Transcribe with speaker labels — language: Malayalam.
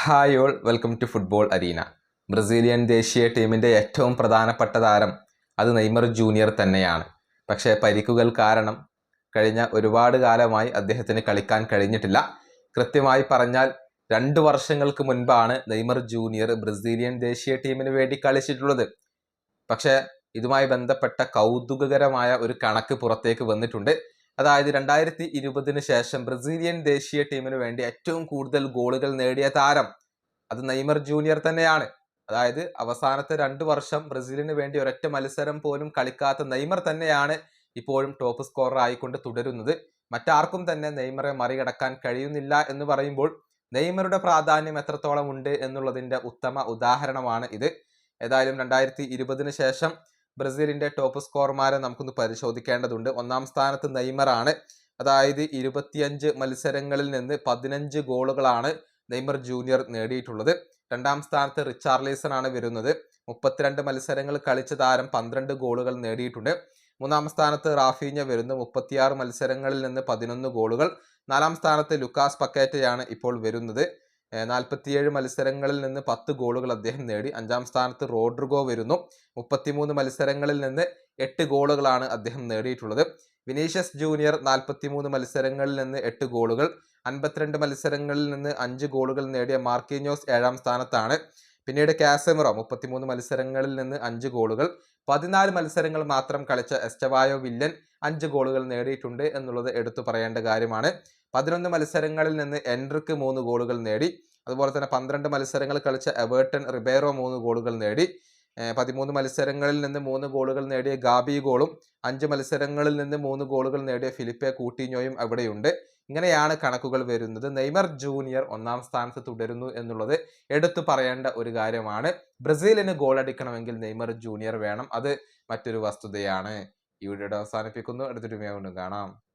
Speaker 1: Hi all welcome to football arena Brazilian ദേശീയ ടീമിന്റെ ഏറ്റവും പ്രധാനപ്പെട്ട താരം അത് നെയ്മർ ജൂനിയർ തന്നെയാണ്. പക്ഷേ പരിക്കുകൾ കാരണം കഴിഞ്ഞ ഒരുപാട് കാലമായി അദ്ദേഹത്തിന് കളിക്കാൻ കഴിഞ്ഞിട്ടില്ല. കൃത്യമായി പറഞ്ഞാൽ രണ്ട് വർഷങ്ങൾക്ക് മുൻപാണ് നെയ്മർ ജൂനിയർ ബ്രസീലിയൻ ദേശീയ ടീമിന് വേണ്ടി കളിച്ചിട്ടുള്ളത്. പക്ഷേ ഇതുമായി ബന്ധപ്പെട്ട കൗതുകകരമായ ഒരു കണക്ക് പുറത്തേക്ക് വന്നിട്ടുണ്ട്. അതായത് രണ്ടായിരത്തി ഇരുപതിന് ശേഷം ബ്രസീലിയൻ ദേശീയ ടീമിന് വേണ്ടി ഏറ്റവും കൂടുതൽ ഗോളുകൾ നേടിയ താരം അത് നെയ്മർ ജൂനിയർ തന്നെയാണ്. അതായത് അവസാനത്തെ രണ്ട് വർഷം ബ്രസീലിന് വേണ്ടി ഒരൊറ്റ മത്സരം പോലും കളിക്കാത്ത നെയ്മർ തന്നെയാണ് ഇപ്പോഴും ടോപ്പ് സ്കോറർ ആയിക്കൊണ്ട് തുടരുന്നത്. മറ്റാർക്കും തന്നെ നെയ്മറെ മറികടക്കാൻ കഴിയുന്നില്ല എന്ന് പറയുമ്പോൾ നെയ്മറുടെ പ്രാധാന്യം എത്രത്തോളം ഉണ്ട് എന്നുള്ളതിന്റെ ഉത്തമ ഉദാഹരണമാണ് ഇത്. ഏതായാലും രണ്ടായിരത്തി ഇരുപതിന് ശേഷം ബ്രസീലിന്റെ ടോപ്പ് സ്കോർമാരെ നമുക്കൊന്ന് പരിശോധിക്കേണ്ടതുണ്ട്. ഒന്നാം സ്ഥാനത്ത് നെയ്മറാണ്. അതായത് ഇരുപത്തിയഞ്ച് മത്സരങ്ങളിൽ നിന്ന് പതിനഞ്ച് ഗോളുകളാണ് നെയ്മർ ജൂനിയർ നേടിയിട്ടുള്ളത്. രണ്ടാം സ്ഥാനത്ത് റിച്ചാർലീസൺ ആണ് വരുന്നത്. മുപ്പത്തിരണ്ട് മത്സരങ്ങൾ കളിച്ച താരം പന്ത്രണ്ട് ഗോളുകൾ നേടിയിട്ടുണ്ട്. മൂന്നാം സ്ഥാനത്ത് റാഫീഞ്ഞ വരുന്നു. മുപ്പത്തിയാറ് മത്സരങ്ങളിൽ നിന്ന് പതിനൊന്ന് ഗോളുകൾ. നാലാം സ്ഥാനത്ത് ലുക്കാസ് പക്കേറ്റയാണ് ഇപ്പോൾ വരുന്നത്. നാൽപ്പത്തിയേഴ് മത്സരങ്ങളിൽ നിന്ന് പത്ത് ഗോളുകൾ അദ്ദേഹം നേടി. അഞ്ചാം സ്ഥാനത്ത് റോഡ്രിഗോ വരുന്നു. മുപ്പത്തിമൂന്ന് മത്സരങ്ങളിൽ നിന്ന് എട്ട് ഗോളുകളാണ് അദ്ദേഹം നേടിയിട്ടുള്ളത്. വിനീഷ്യസ് ജൂനിയർ നാൽപ്പത്തിമൂന്ന് മത്സരങ്ങളിൽ നിന്ന് എട്ട് ഗോളുകൾ അൻപത്തിരണ്ട് മത്സരങ്ങളിൽ നിന്ന് അഞ്ച് ഗോളുകൾ നേടിയ മാർക്കിനോസ് ഏഴാം സ്ഥാനത്താണ്. പിന്നീട് കാസമിറോ മുപ്പത്തിമൂന്ന് മത്സരങ്ങളിൽ നിന്ന് അഞ്ച് ഗോളുകൾ പതിനാല് മത്സരങ്ങൾ മാത്രം കളിച്ച എസ്റ്റവായോ വില്ലൻ അഞ്ച് ഗോളുകൾ നേടിയിട്ടുണ്ട് എന്നുള്ളത് എടുത്തു പറയേണ്ട കാര്യമാണ്. പതിനൊന്ന് മത്സരങ്ങളിൽ നിന്ന് എൻട്രിക്ക് മൂന്ന് ഗോളുകൾ നേടി. അതുപോലെ തന്നെ പന്ത്രണ്ട് മത്സരങ്ങൾ കളിച്ച എവേർട്ടൺ റിബേറോ മൂന്ന് ഗോളുകൾ നേടി. പതിമൂന്ന് മത്സരങ്ങളിൽ നിന്ന് മൂന്ന് ഗോളുകൾ നേടിയ ഗാബി ഗോളും അഞ്ച് മത്സരങ്ങളിൽ നിന്ന് മൂന്ന് ഗോളുകൾ നേടിയ ഫിലിപ്പെ കൂട്ടിഞ്ഞോയും അവിടെയുണ്ട്. ഇങ്ങനെയാണ് കണക്കുകൾ വരുന്നത്. നെയ്മർ ജൂനിയർ ഒന്നാം സ്ഥാനത്ത് തുടരുന്നു എന്നുള്ളത് എടുത്തു പറയേണ്ട ഒരു കാര്യമാണ്. ബ്രസീലിന് ഗോൾ അടിക്കണമെങ്കിൽ നെയ്മർ ജൂനിയർ വേണം. അത് മറ്റൊരു വസ്തുതയാണ്. ഈ വീഡിയോ അവസാനിപ്പിക്കുന്നു. അടുത്തൊരു കാണാം.